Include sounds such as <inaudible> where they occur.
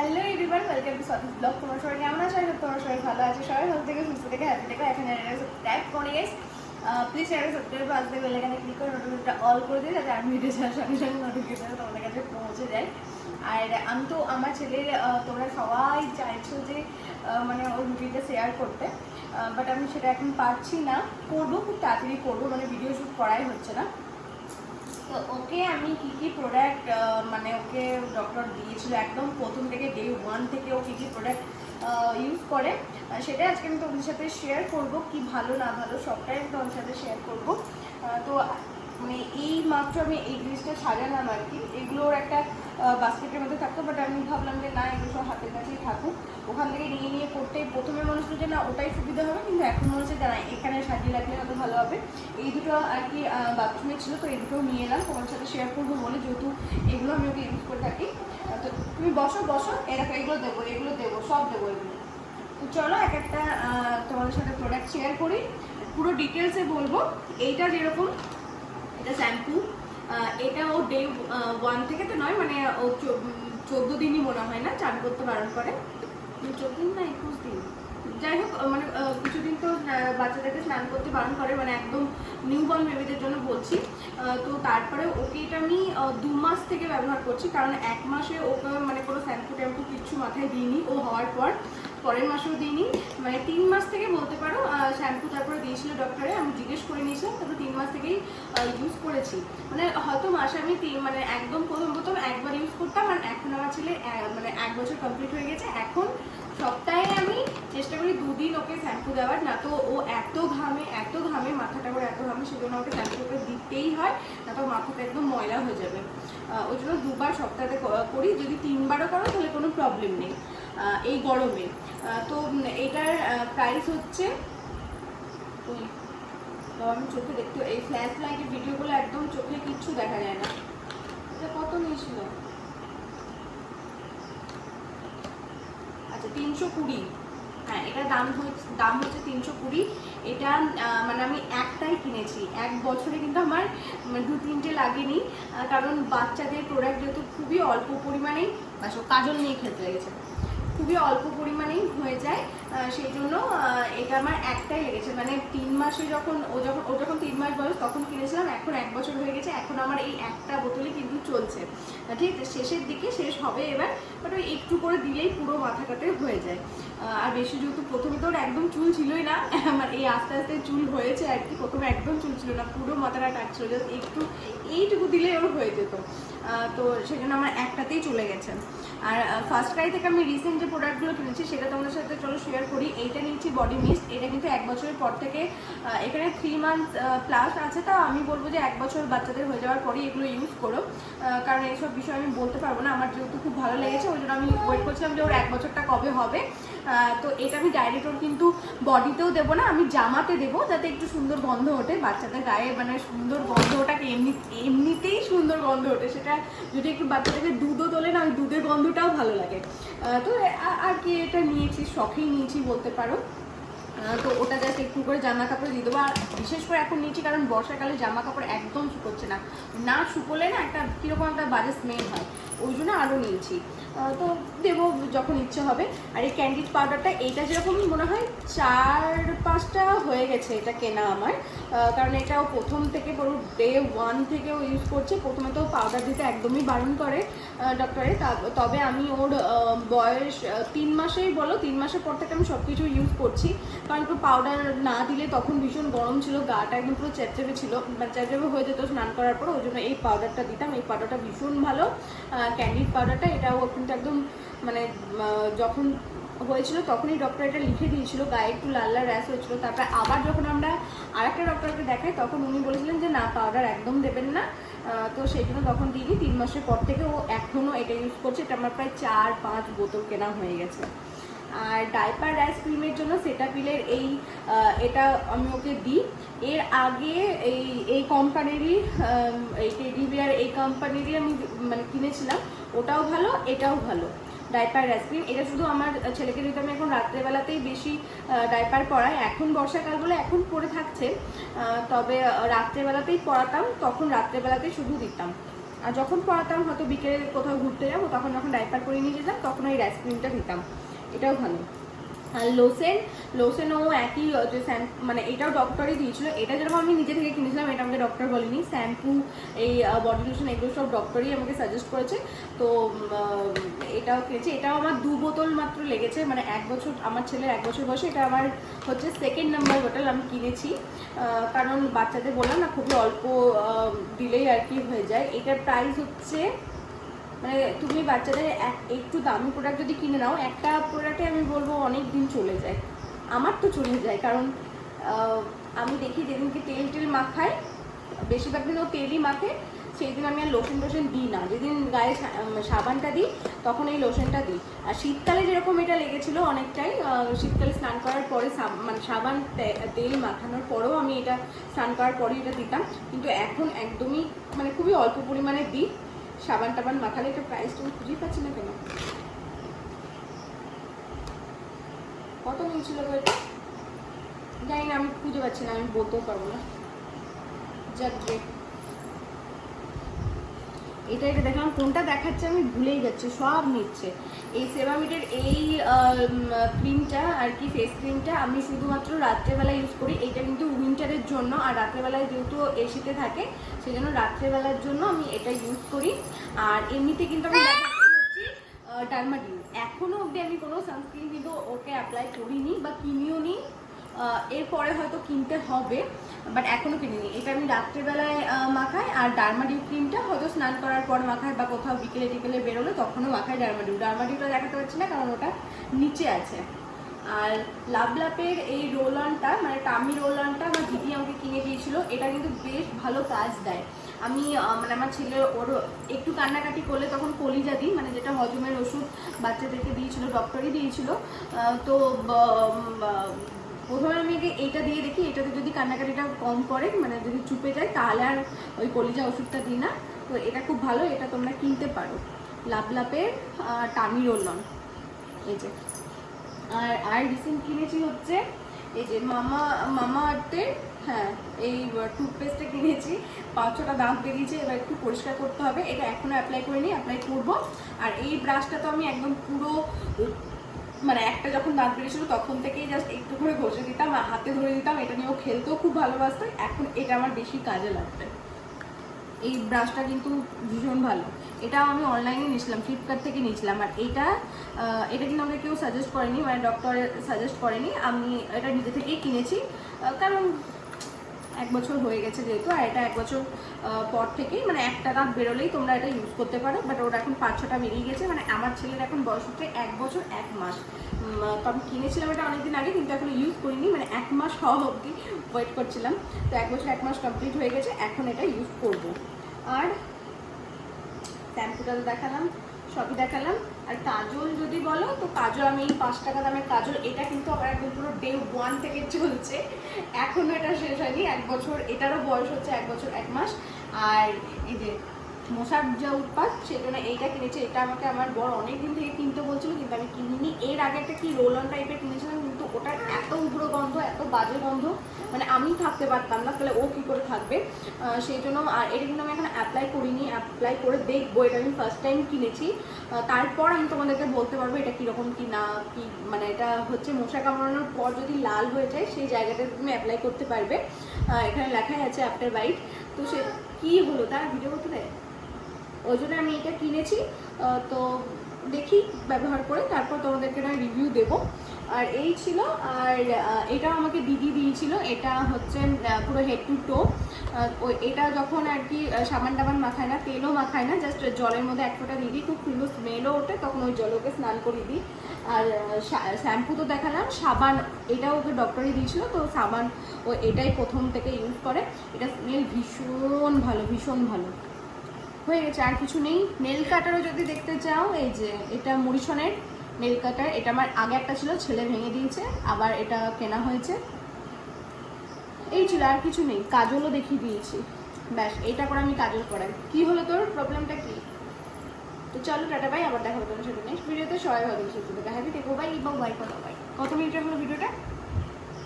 Hello everyone welcome to Satish blog তোমার সবাই কেমন আছো? আশা তোমার সবাই ভালো আছে। সবাই ভালো থেকে, সুস্থ থেকে হ্যাপি থেকে, এখন ট্যাপ করে গেছ প্লিজ চ্যানেল সাবস্ক্রাইব করে আসবে বেল আইকনে ক্লিক করে নোটিফিকেশনটা অল করে দিই যাতে আমি ভিডিও ছাড়ার সঙ্গে সঙ্গে নোটিফিকেশন তোমাদের কাছে পৌঁছে যায়। আর আমি তো, আমার ছেলের তোমরা সবাই চাইছো যে মানে ওর রুটিনটা শেয়ার করতে। বাট আমি সেটা এখন পারছি না। করব, খুব তাড়াতাড়ি করব মানে ভিডিও শ্যুট করাই হচ্ছে না। তো ওকে আমি কি কি প্রোডাক্ট মানে ওকে ডক্টর দিয়েছিল একদম প্রথম থেকে ডে ওয়ান থেকে ও কী কী প্রোডাক্ট ইউজ করে সেটা আজকে আমি তোমাদের সাথে শেয়ার করব, কি ভালো না ভালো সবটাই আমি তোমাদের সাথে শেয়ার করব। তো মানে এই মাত্র আমি এই জিনিসটা সাজালাম আর কি। এগুলোর একটা বাস্কেটের মধ্যে থাকতো বাট আমি ভাবলাম যে না, এগুলো সব হাতের কাছেই থাকুক। ওখান থেকে নিয়ে নিয়ে করতে প্রথমে মনে হচ্ছিল যে না, ওটাই সুবিধা হবে, কিন্তু এখন মনে হচ্ছে না, এখানে সাজিয়ে রাখলে হয়তো ভালো হবে। এই দুটো আর কি বাথরুমে ছিল, তো এই দুটোও নিয়ে এলাম। তোমার সাথে শেয়ার করব বলে, যেহেতু এগুলো আমি ওকে ইউজ করে থাকি। তো তুমি বসো বসো এরকম এগুলো দেবো এগুলো দেবো, সব দেবো এগুলো। তো চলো, এক একটা তোমাদের সাথে প্রোডাক্ট শেয়ার করি। পুরো ডিটেলসে বলব, এইটা যেরকম, এটা শ্যাম্পু এটা ও ডে ওয়ান থেকে তো নয় মানে ও চোদ্দ দিনই মনে হয় না চান করতে বারণ করে। চোদ্দ দিন না একুশ দিন? যাই হোক মানে কিছুদিন তো বাচ্চাদেরকে স্নান করতে বারণ করে মানে একদম নিউ বর্ন বেবিদের জন্য বলছি। তো তারপরে ওকে এটা আমি দু মাস থেকে ব্যবহার করছি, কারণ এক মাসে ওকে মানে কোনো শ্যাম্পু ট্যাম্পু কিচ্ছু মাথায় দিইনি ও হওয়ার পর। পরের মাসেও দিইনি। মানে তিন মাস থেকে বলতে পারো শ্যাম্পু তারপরে দিয়েছিল ডক্টরে আমি জিজ্ঞেস করে নিয়েছিলাম, তারপর তিন মাস থেকেই ইউজ করেছি। মানে হয়তো মাসে আমি তিন মানে একদম প্রথম প্রথম একবার ইউজ করতাম, আর এখন আমার ছেলে মানে এক বছর কমপ্লিট হয়ে গেছে। এখন সপ্তাহে আমি চেষ্টা করি দুদিন ওকে শ্যাম্পু দেওয়ার। না তো ও এত ঘামে এত ঘামে, মাথাটা করে এত ঘামে, সেজন্য ওকে শ্যাম্পু করে দিতেই হয়, না তো মাথাটা একদম ময়লা হয়ে যাবে। ওই জন্য দুবার সপ্তাহে করি। যদি তিনবারও করো, তাহলে কোনো প্রবলেম নেই। এই গরমে। তো এটার প্রাইস হচ্ছে আমি চোখে দেখতে, এই ফ্ল্যাশ লাইটের ভিডিওগুলো একদম চোখে কিচ্ছু দেখা যায় না। এটা কত নিয়েছিল? আচ্ছা তিনশো কুড়ি। হ্যাঁ এটার দাম দাম হচ্ছে তিনশো কুড়ি। এটা মানে আমি একটাই কিনেছি। এক বছরে কিন্তু আমার মানে দু তিনটে লাগেনি কারণ বাচ্চাদের প্রোডাক্ট যেহেতু খুবই অল্প পরিমাণেই কাজল নিয়ে খেলতে লেগেছে। খুবই অল্প পরিমাণেই হয়ে যায়। সেই জন্য এটা আমার একটাই লেগেছে। মানে তিন মাসে যখন, ও যখন ও যখন তিন মাস বয়স, তখন কিনেছিলাম, এখন এক বছর হয়ে গেছে, এখন আমার এই একটা বোতলই কিন্তু চলছে। ঠিক শেষের দিকে শেষ হবে এবার বাট ওই একটু করে দিলেই পুরো মাথাটাতে হয়ে যায়। আর বেশি যেহেতু প্রথমে তো একদম চুল ছিলই না, <laughs> আমার এই আস্তে আস্তে চুল হয়েছে আর কি, প্রথমে একদম চুল ছিল না, পুরো মাথাটা টাকছিল জাস্ট একটু এইটুকু দিলেই ওর হয়ে যেত। তো সেখানে আমার একটাতেই চলে গেছে। আর ফার্স্ট ক্রাই থেকে আমি রিসেন্ট যে প্রোডাক্টগুলো কিনেছি, সেটা তোমাদের সাথে চলো শেয়ার করি, এইটা নিয়েছি বডি মিস্ট এটা কিন্তু এক বছরের পর থেকে এখানে থ্রি মান্থ প্লাস আছে, তা আমি বলব যে এক বছর বাচ্চাদের হয়ে যাওয়ার পরেই এগুলো ইউজ করো। কারণ এইসব বিষয়ে আমি বলতে পারব না, আমার যেহেতু খুব ভালো লেগেছে, ওই জন্য আমি ওয়েট করছিলাম যে ওর এক বছরটা কবে হবে। তো এটা আমি ডাইরেক্ট ওর কিন্তু বডিতেও দেবো না, আমি জামাতে দেবো, যাতে একটু সুন্দর গন্ধ ওঠে। বাচ্চাদের গায়ে মানে সুন্দর গন্ধ ওটাকে এমনি, এমনিতেই সুন্দর গন্ধ ওঠে। সেটা যদি একটু বাচ্চাদেরকে দুধও তোলে, না ওই দুধের গন্ধটাও ভালো লাগে। তো আর কি এটা নিয়েছি, শখেই নিয়েছি বলতে পারো। তো ওটা জাস্ট একটু করে জামা কাপড় দিয়ে দেবো। আর বিশেষ করে এখন নিয়েছি কারণ বর্ষাকালে জামা কাপড় একদম শুকোচ্ছে না। না শুকোলে না একটা কীরকম একটা বাজে স্মেল হয়। ওই জন্য আরও নিয়েছি। তো দেবো যখন ইচ্ছে হবে। আর এই ক্যান্ডিড পাউডারটা এইটা যেরকম মনে হয় চার পাঁচটা হয়ে গেছে এটা কেনা আমার। কারণ এটাও প্রথম থেকে পুরো ডে ওয়ান থেকেও ইউজ করছে। প্রথমে তো পাউডার দিতে একদমই বারণ করে ডক্টরে তবে আমি ওর বয়স তিন মাসেই বলো, তিন মাসের পর থেকে আমি সব কিছু ইউজ করছি। কারণ একটু পাউডার না দিলে তখন ভীষণ গরম ছিল, গাটা একদম পুরো চ্যাপচ্যাপে ছিল। মানে চ্যাপচ্যাপে হয়ে যেত স্নান করার পর, ওই জন্য এই পাউডারটা দিতাম। এই পাউডারটা ভীষণ ভালো। ক্যান্ডিড পাউডারটা এটাও কিন্তু একদম মানে যখন হয়েছিল তখনই ডক্টর এটা লিখে দিয়েছিল, গায়ে একটু লাল লাল র্যাশ হয়েছিল। তারপর আবার যখন আমরা আরেকটা ডক্টরকে দেখাই, তখন উনি বলেছিলেন যে, না পাউডার একদম দেবেন না। তো সেই জন্য তখন দিইনি। তিন মাসের পর থেকে ও এখনও এটা ইউজ করছে। এটা আমার প্রায় চার, পাঁচ বোতল কেনা হয়ে গেছে। আর ডাইপার র্যাশ ক্রিমের জন্য সেটাপিলের এই এটা আমি ওকে দিই। এর আগে এই এই কোম্পানিরই এই টেডি বিয়ার এই কোম্পানিরই আমি মানে কিনেছিলাম। ওটাও ভালো, এটাও ভালো। ডাইপার ক্রিম এটা শুধু আমার ছেলেকে দিতে আমি এখন রাত্রেবেলাতেই বেশি ডাইপার পরাই এখন বর্ষাকাল বলে এখন পরে থাকছে। তবে রাত্রেবেলাতেই পরাতাম, তখন রাত্রেবেলাতেই শুধু দিতাম। আর যখন পড়াতাম হয়তো বিকেলে কোথাও ঘুরতে যাব, তখন যখন ডাইপার করে নিয়ে যেতাম, তখন ওই রাইস ক্রিমটা দিতাম। এটাও ভালো। আর লোসেন, লোসেনও একই যে শ্যাম মানে এটাও ডক্টরই দিয়েছিল। এটা যেরকম আমি নিজে থেকে কিনেছিলাম, এটা আমাকে ডক্টর বলেনি। শ্যাম্পু, এই বডি লোশন এগুলো সব ডক্টরই আমাকে সাজেস্ট করেছে। তো এটাও কিনেছি। এটাও আমার দু বোতল মাত্র লেগেছে। মানে এক বছর, আমার ছেলের এক বছর বয়সে, এটা আমার হচ্ছে সেকেন্ড নাম্বার বোতল আমি কিনেছি। কারণ বাচ্চাদের বললাম না, খুবই অল্প দিলেই আর কি হয়ে যায়। এটার প্রাইস হচ্ছে মানে তুমি বাচ্চাদের এক, একটু দামি প্রোডাক্ট যদি কিনে নাও, একটা প্রোডাক্টে আমি বলব অনেক দিন চলে যায়। আমার তো চলে যায়, কারণ আমি দেখি যেদিনকে তেল টেল মাখায়, বেশিরভাগ দিন ও তেলই মাখে সেই দিন আমি আর লোশন টোশন দিই না। যেদিন গায়ে সাবানটা দিই, তখন এই লোশনটা দিই। আর শীতকালে যেরকম এটা লেগেছিল অনেকটাই শীতকালে স্নান করার পরে মানে সাবান তেল মাখানোর পরেও আমি এটা স্নান করার পরে এটা দিতাম। কিন্তু এখন একদমই মানে খুবই অল্প পরিমাণে দিই। সাবান টাবান মাখালে একটা প্রাইস তুমি খুঁজেই পাচ্ছি না কেন? কত নিয়েছিল জানি না, আমি খুঁজে পাচ্ছি না, আমি বলতেও পারব না। যাক। এটা এটা দেখলাম কোনটা দেখাচ্ছে আমি ভুলেই যাচ্ছি সব নিচ্ছে। এই সেরামিটের এই ক্রিমটা আর কি ফেস ক্রিমটা আমি শুধুমাত্র রাত্রেবেলা ইউজ করি এটা কিন্তু উইন্টারের জন্য আর রাত্রেবেলায় যেহেতু এসিতে থাকে সেই জন্য রাত্রেবেলার জন্য আমি এটা ইউজ করি। আর এমনিতে কিন্তু আমি হচ্ছে এখনও অবধি আমি কোনো সানস্ক্রিন কিন্তু ওকে অ্যাপ্লাই করিনি বা কিনিও নি আহ, এরপরে হয়তো কিনতে হবে বাট এখনও কিনিনি। এটা আমি রাত্রেবেলায় মাখাই, আর ডার্মাডিউ ক্রিমটা হয়তো স্নান করার পর মাখাই, বা কোথাও বিকেলে টিকেলে বেরোলে তখনও মাখাই ডার্মাডিউ। ডার্মাডিউটা দেখাতে পারছি না, কারণ ওটা নিচে আছে। আর লাভলাপের এই রোল অনটা মানে টামি রোল অনটা আমার দিদি আমাকে কিনে দিয়েছিল, এটা কিন্তু বেশ ভালো কাজ দেয়। আমি মানে আমার ছেলে, ওর একটু কান্নাকাটি করলে তখন কলিজা দিই মানে যেটা হজমের ওষুধ বাচ্চাদেরকে দিয়েছিল ডক্টরই দিয়েছিল। তো ব- বা- প্রথমে আমি আগে এইটা দিয়ে দেখি, এটাতে যদি কান্নাকাটিটা কম করে মানে যদি চুপে যায়, তাহলে আর ওই কলিজা ওষুধটা দিই না। তো এটা খুব ভালো, এটা তোমরা কিনতে পারো। লাপলাপের টামি রোলন এই যে। আর আর রিসেন্ট কিনেছি হচ্ছে, এই যে মামা মামা আর্থের হ্যাঁ এই টুথপেস্টটা কিনেছি। পাঁচ ছটা দাঁত বেরিয়েছে এবার একটু পরিষ্কার করতে হবে। এটা এখনও অ্যাপ্লাই করিনি অ্যাপ্লাই করব। আর এই ব্রাশটা তো আমি একদম পুরো মানে একটা যখন দাঁত বেরিয়েছিল, তখন থেকেই জাস্ট একটু করে ঘষে দিতাম আর হাতে ধরে দিতাম। এটা নিয়েও খেলতেও খুব ভালোবাসতো। এখন এটা আমার বেশি কাজে লাগবে। এই ব্রাশটা কিন্তু ভীষণ ভালো। এটা আমি অনলাইনে নিয়েছিলাম ফ্লিপকার্ট থেকে নিয়েছিলাম। আর এটা এটা কিন্তু আমাকে কেউ সাজেস্ট করেনি মানে ডক্টর সাজেস্ট করেনি। আমি এটা নিজে থেকেই কিনেছি। কারণ এক বছর হয়ে গেছে যেহেতু, আর এটা এক বছর পর থেকেই মানে একটা দাঁত বেরোলেই তোমরা এটা ইউজ করতে পারো বাট ওটা এখন পাঁচ ছটা বেরিয়ে গেছে মানে আমার ছেলের এখন বয়স হচ্ছে এক বছর এক মাস। তো আমি কিনেছিলাম এটা অনেকদিন আগে, কিন্তু এখন ইউজ করিনি মানে এক মাস হওয়া অবধি ওয়েট করছিলাম। তো এক বছর এক মাস কমপ্লিট হয়ে গেছে, এখন এটা ইউজ করব। আর শ্যাম্পুটা দেখালাম, সবই দেখালাম। আর কাজল যদি বলো, তো কাজল আমি এই পাঁচ টাকা দামের কাজল। এটা কিন্তু আমার একদম পুরো ডে ওয়ান থেকে চলছে। এখনও এটা শেষ হয়নি, এক বছর, এটারও বয়স হচ্ছে এক বছর, এক মাস। আর এই যে মশার যা উৎপাত, সেই জন্য এইটা কিনেছে। এটা আমাকে আমার বড় অনেক দিন থেকে কিনতে বলছিল, কিন্তু আমি কিনিনি। এর আগে একটা কি রোল অন টাইপের কিনেছিলাম ওটার এত উগ্র গন্ধ, এত বাজে গন্ধ মানে আমি থাকতে পারতাম না, তাহলে ও কী করে থাকবে? সেই জন্য আর এটা কিন্তু আমি এখন অ্যাপ্লাই করিনি অ্যাপ্লাই করে দেখব, এটা আমি ফার্স্ট টাইম কিনেছি। তারপর আমি তোমাদেরকে বলতে পারব এটা কীরকম কি না, কি মানে এটা হচ্ছে মশা কামড়ানোর পর যদি লাল হয়ে যায়, সেই জায়গাটা তুমি অ্যাপ্লাই করতে পারবে। এখানে লেখাই আছে আফটার বাইট তো সে কী হলো, তার ভিডিও করতে দেয় ওই জন্য আমি এটা কিনেছি। তো দেখি, ব্যবহার করে, তারপর তোমাদেরকে রিভিউ দেবো। আর এই ছিল, আর এটাও আমাকে দিদি দিয়েছিল, এটা হচ্ছে পুরো হেড টু টো এটা যখন আর কি সাবান টাবান মাখায় না, তেলও মাখায় না জাস্ট জলের মধ্যে এক ফোঁটা দিয়ে দিই খুব সুন্দর স্মেলও ওঠে, তখন ওই জল ওকে স্নান করে দিই। আর শ্যাম্পু তো দেখালাম, সাবান এটাও ওকে ডক্টরই দিয়েছিল, তো সাবান ও এটাই প্রথম থেকে ইউজ করে। এটা স্মেল ভীষণ ভালো ভীষণ ভালো। হয়ে গেছে, আর কিছু নেই। নেল কাটারও যদি দেখতে চাও, এই যে, এটা মরিশনের নেল কাটার এটা আমার আগে একটা ছিল, ছেলে ভেঙে দিয়েছে, আবার এটা কেনা হয়েছে। এই ছিল, আর কিছু নেই, কাজলও দেখিয়ে দিয়েছি। ব্যাস, এটা করে আমি কাজল করাই কি হলো তোর? প্রবলেমটা কি? তো চলো, টাটা বাই আবার দেখা হবে তোমার সাথে নেক্সট ভিডিওতে সবাই ভালো দেখা হ্যাপি দেখো বাই বা বাই করো বাই কত মিনিটের হলো ভিডিওটা